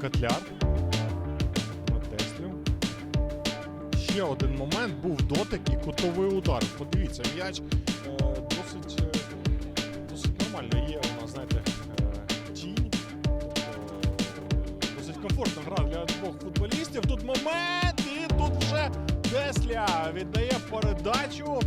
Котляр. Натеслів. Ще один момент був дотик і кутовий удар. Подивіться, м'яч е, досить, е, досить нормально є у нас, знаєте, е, тінь. Тобто, досить комфортна гра для двох футболістів. Тут момент, і тут вже Тесля віддає передачу.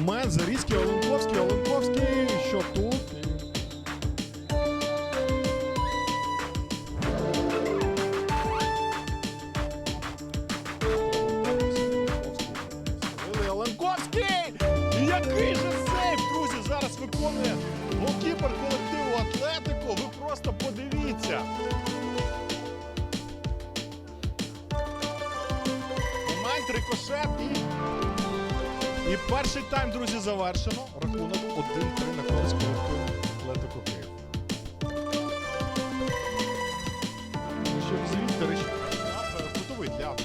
Момент Зарізький, Оленковський, Оленковський, що тут? Оленковський! Який же сейф, друзі, зараз виконує голкіпер і перший тайм, друзі, завершено. Рахунок 1-3 на користь колективу Атлетико Київ. До речі, готовий для е,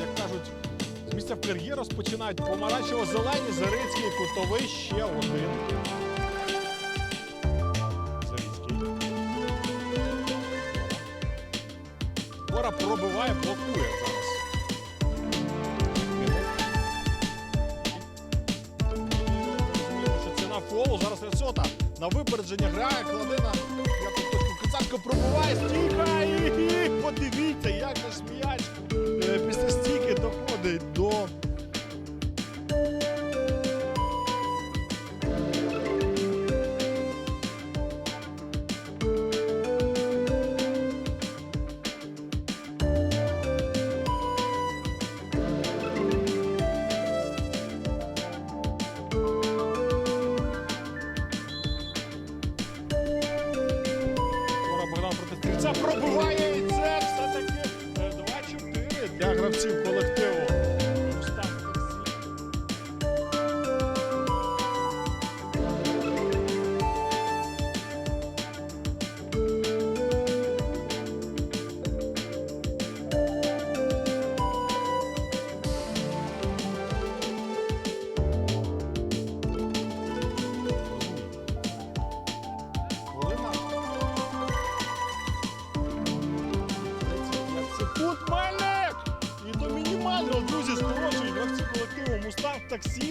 як кажуть, з місця в кар'єрі розпочинають помаранчево-зелені, Зарицький, кутовий, ще один. Зарицький. Бора пробиває, блокує зараз. На випередження грає, Кладина. я тут точку. Кицацько пробиває, стійка подивіться, як ж м'яч е, після стійки доходить до. Проти пробиває і це все-таки. Е, 2-4 для гравців таксі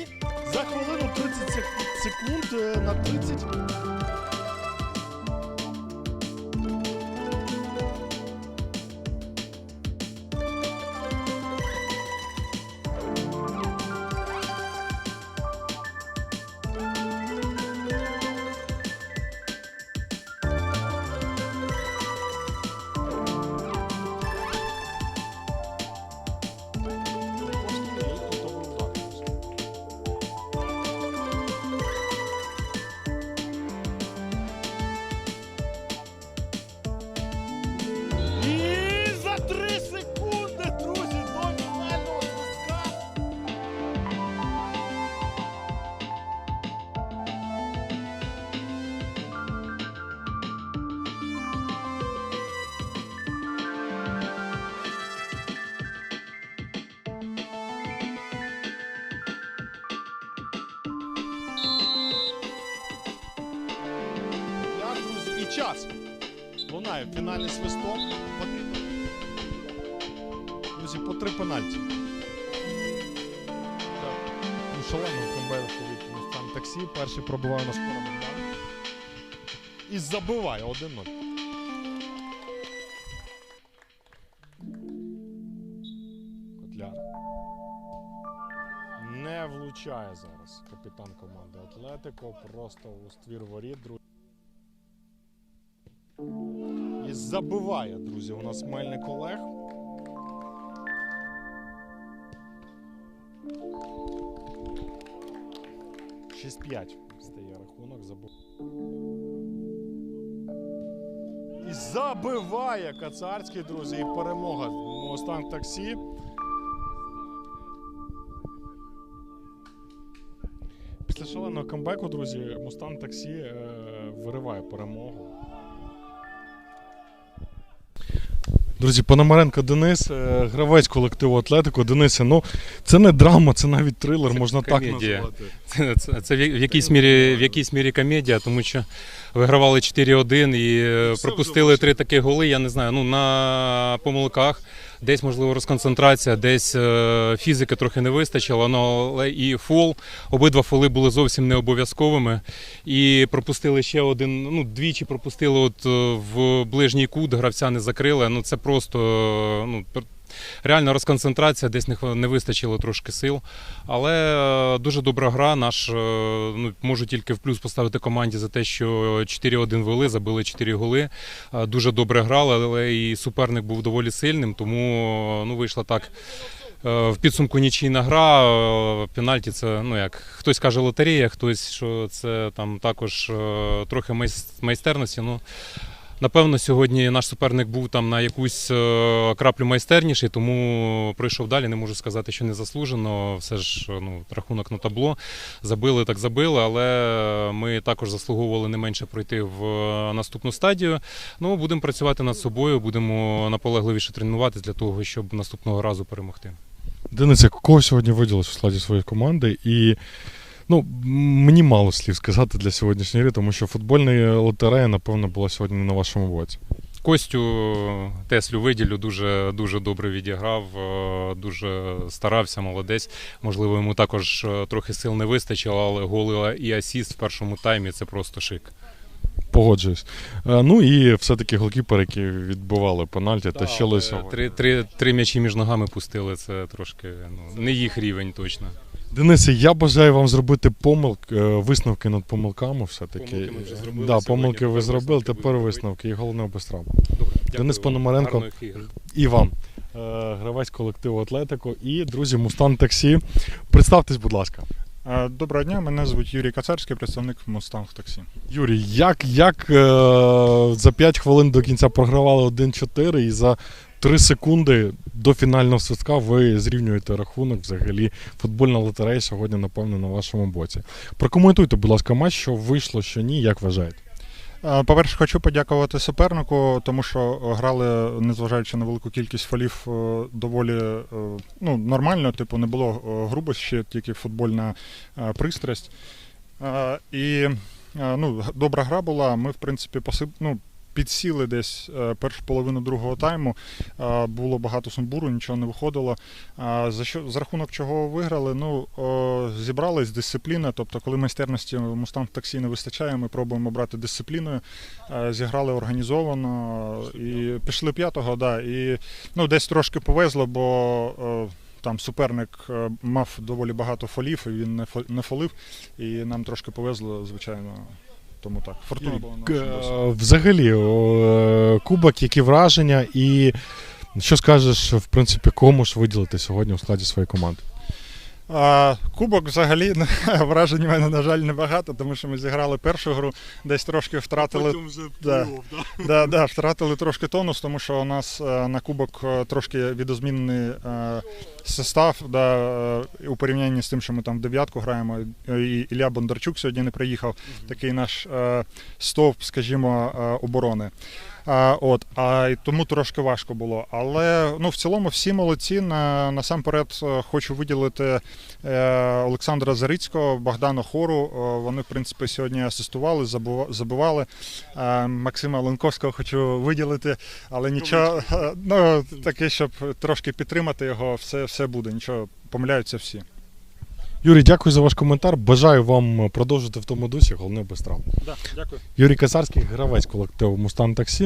час. Лунає фінальний свисток. Друзі, по три пенальті. Ну, шалено комбайну повітряний стан таксі. Перший пробиває на скоро Богдан. І забиває 1-0. Котляр. Не влучає зараз капітан команди Атлетико. Просто у ствір воріт, друзі. І забиває, друзі, у нас Мельник Олег. Шість п'ять стає рахунок. Забив. І забиває Кацарський, друзі, і перемога. Мустанг таксі. Після шаленого камбеку, друзі, Мустанг таксі е, вириває перемогу. Друзі, Пономаренко Денис, е, гравець колективу Атлетико. Денисе, ну це не драма, це навіть трилер, Це можна так комедія. назвати. Це, це, це в якійсь мірі в якійсь мірі комедія, тому що вигравали 4-1 і е, пропустили вже три такі голи. Я не знаю. Ну на помилках, десь можливо розконцентрація, десь е, фізики трохи не вистачило. ну, але і фол. Обидва фоли були зовсім не обов'язковими. І пропустили ще один. Ну двічі пропустили. От е, в ближній кут гравця не закрили. Ну це просто е, ну. Реально розконцентрація, десь не, вистачило трошки сил. Але е, дуже добра гра. Наш е, ну, можу тільки в плюс поставити команді за те, що 4-1 вели, забили 4 голи. Е, Дуже добре грали, але і суперник був доволі сильним, тому ну, вийшла так. В підсумку нічийна гра. Пенальті це ну як хтось каже лотерея, хтось що це там також трохи майстерності. Ну напевно, сьогодні наш суперник був там на якусь е, краплю майстерніший, тому пройшов далі. Не можу сказати, що не заслужено. Все ж е, ну рахунок на табло. Забили так забили, але ми також заслуговували не менше пройти в е, наступну стадію. Ну будемо працювати над собою, будемо наполегливіше тренуватися для того, щоб наступного разу перемогти. Денисе, кого сьогодні виділиш у складі своєї команди? І ну, мені мало слів сказати для сьогоднішньої гри, тому що футбольна лотерея, напевно, була сьогодні на вашому боці. Костю Теслю виділю дуже дуже добре відіграв, е, дуже старався, молодець. Можливо, йому також е, трохи сил не вистачило, але голи і асіст в першому таймі це просто шик. Погоджуюсь. Е, Ну і все-таки голкіпери, які відбивали пенальті, тащили Е, сьогодні. Три, три, три м'ячі між ногами пустили. Це трошки ну, не їх рівень точно. Денисе, я бажаю вам зробити помилк, е, висновки над помилками все-таки. Помилки ми вже зробили да, сьогодні, помилки ви тепер зробили, висновки тепер будемо висновки і головне без травм. Денис. Пономаренко. Гарних ігор. І вам, е, гравець колективу Атлетико і друзі Мустан Таксі. Представтесь, будь ласка. Е, Доброго дня, мене звуть Юрій Кацарський, представник Mustang Таксі. Юрій, як, як е, за 5 хвилин до кінця програвали 1-4 і за 3 секунди до фінального свистка ви зрівнюєте рахунок взагалі. Футбольна лотерея сьогодні, напевно, на вашому боці. Прокоментуйте, будь ласка, матч, що вийшло, що ні, як вважаєте? Е, По-перше, хочу подякувати супернику, тому що грали, незважаючи на велику кількість фолів, е, доволі е, ну, нормально, типу, не було грубості, тільки футбольна пристрасть. І ну, добра гра була. Ми, в принципі, посип... ну, підсіли десь е, першу половину другого тайму. Е, Було багато сумбуру, нічого не виходило. За що за рахунок чого виграли? Ну зібрались дисципліна. Тобто, коли майстерності Мустанг таксі не вистачає, ми пробуємо брати дисципліною. Е, Зіграли організовано і пішли п'ятого. Да, і ну десь трошки повезло, бо. е, Там суперник е, мав доволі багато фолів, і він не фолив, і нам трошки повезло, звичайно. Тому так. Фортуна була на К- нашому боці. е, Взагалі, о, е, кубок, які враження, і що скажеш, в принципі, кому ж виділити сьогодні у складі своєї команди? А, кубок взагалі вражень у мене, на жаль, небагато, тому що ми зіграли першу гру, десь трошки втратили. да, да, да, втратили трошки тонус, тому що у нас е, на кубок е, трошки відозмінений е, состав да, у порівнянні з тим, що ми там в дев'ятку граємо. І Ілля Бондарчук сьогодні не приїхав, такий наш стовп, скажімо, оборони. А, от, а й тому трошки важко було. Але ну, в цілому всі молодці. На, насамперед е, хочу виділити е, Олександра Зарицького, Богдана Хору. Е, Вони, в принципі, сьогодні асистували, забивали. Е, Максима Ленковського хочу виділити, але нічого, е, ну, таке, щоб трошки підтримати його, все, все буде. Нічого, помиляються всі. Юрій, дякую за ваш коментар. Бажаю вам продовжити в тому дусі, головне без травм. Да, дякую. Юрій Касарський, гравець колективу Мустан Таксі.